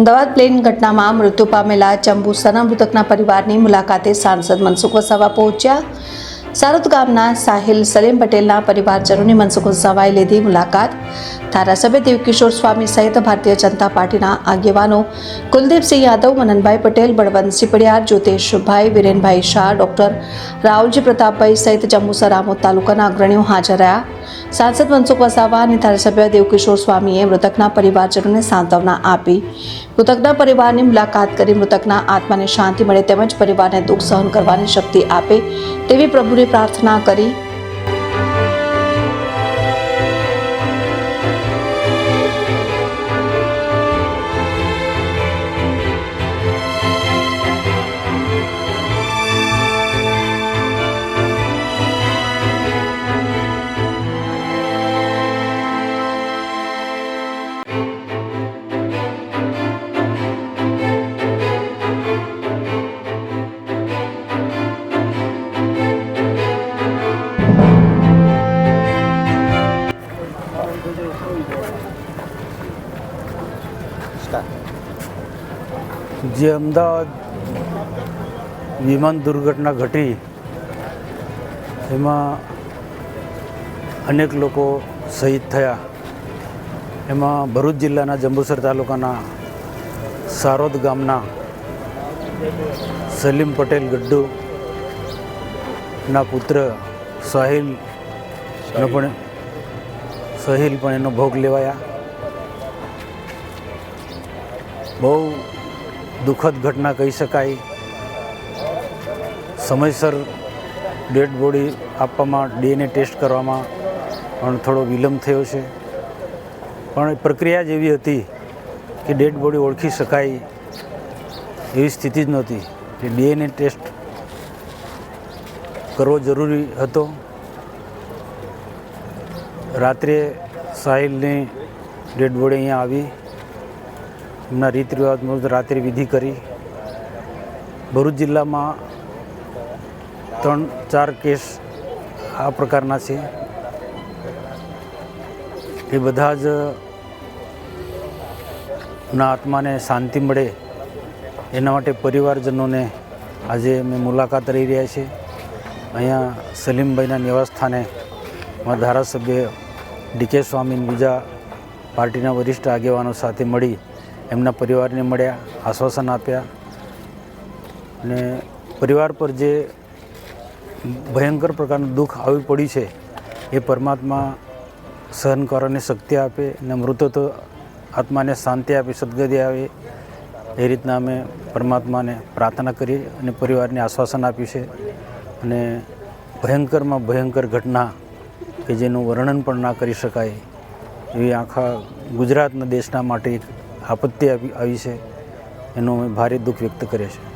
Ahmedabad plane ઘટનામાં મૃત્યુ પામેલા ચંબુસરના મૃતકના પરિવારની મુલાકાતે સાંસદ મનસુખ વસાવા પહોંચ્યા. સારોદ ગામના સાહિલ સલીમ પટેલના પરિવારજનોની મનસુખ વસાવાએ લીધી મુલાકાત. ધારાસભ્ય દેવકિશોર સ્વામી સહિત ભારતીય જનતા પાર્ટીના આગેવાનો કુલદીપસિંહ યાદવ, મનનભાઈ પટેલ બળવંતસિંહ પડિયાર જ્યોતિષભાઈ, વિરેનભાઈ શાહ, ડોક્ટર રાવજી પ્રતાપભાઈ સહિત જંબુસર આમોદ તાલુકાના અગ્રણીઓ હાજર રહ્યા. સાંસદ મનસુખ વસાવા અને ધારાસભ્ય દેવકિશોર સ્વામીએ મૃતકના પરિવારજનોને સાંત્વના આપી. મૃતકના પરિવારની મુલાકાત કરી મૃતકના આત્માને શાંતિ મળે તેમજ પરિવારને દુઃખ સહન કરવાની શક્તિ આપે તેવી પ્રભુની પ્રાર્થના કરી. જે અમદાવાદ વિમાન દુર્ઘટના ઘટી, એમાં અનેક લોકો શહીદ થયા. એમાં ભરૂચ જિલ્લાના જંબુસર તાલુકાના સારોદ ગામના સલીમ પટેલ ગડ્ડુના પુત્ર સાહિલનો પણ સહિલ પણ એનો ભોગ લેવાયા. બહુ દુઃખદ ઘટના કહી શકાય. સમયસર ડેડ બોડી આપવામાં, ડીએનએ ટેસ્ટ કરવામાં પણ થોડો વિલંબ થયો છે. પણ પ્રક્રિયા જ એવી હતી કે ડેડ બોડી ઓળખી શકાય એવી સ્થિતિ જ નહોતી. કે ડીએનએ ટેસ્ટ કરવો જરૂરી હતો. રાત્રે સાહિલની ડેડ બોડી અહીંયા આવી. એમના રીત રિવાજ મુજબ રાત્રિ વિધિ કરી. ભરૂચ જિલ્લામાં ત્રણ, ચાર કેસ આ પ્રકારના છે. એ બધા જ ના આત્માને શાંતિ મળે એના માટે પરિવારજનોને આજે અમે મુલાકાત લઈ રહ્યા છે અહીંયા સલીમભાઈના નિવાસસ્થાને અમારા ધારાસભ્ય ડીકે સ્વામી બીજા પાર્ટીના વરિષ્ઠ આગેવાનો સાથે મળી એમના પરિવારને મળ્યા, આશ્વાસન આપ્યા. અને પરિવાર પર જે ભયંકર પ્રકારનું દુઃખ આવી પડ્યું છે, એ પરમાત્મા સહન કરવાની શક્તિ આપે અને મૃતત્વ આત્માને શાંતિ આપે, સદગતિ આવે, એ રીતના અમે પરમાત્માને પ્રાર્થના કરી અને પરિવારને આશ્વાસન આપ્યું છે. અને ભયંકરમાં ભયંકર ઘટના કે જેનું વર્ણન પણ ના કરી શકાય, એવી આખા ગુજરાતના દેશના માટે એક આપત્તિ આવી છે. એનો અમે ભારે દુઃખ વ્યક્ત કરીએ છીએ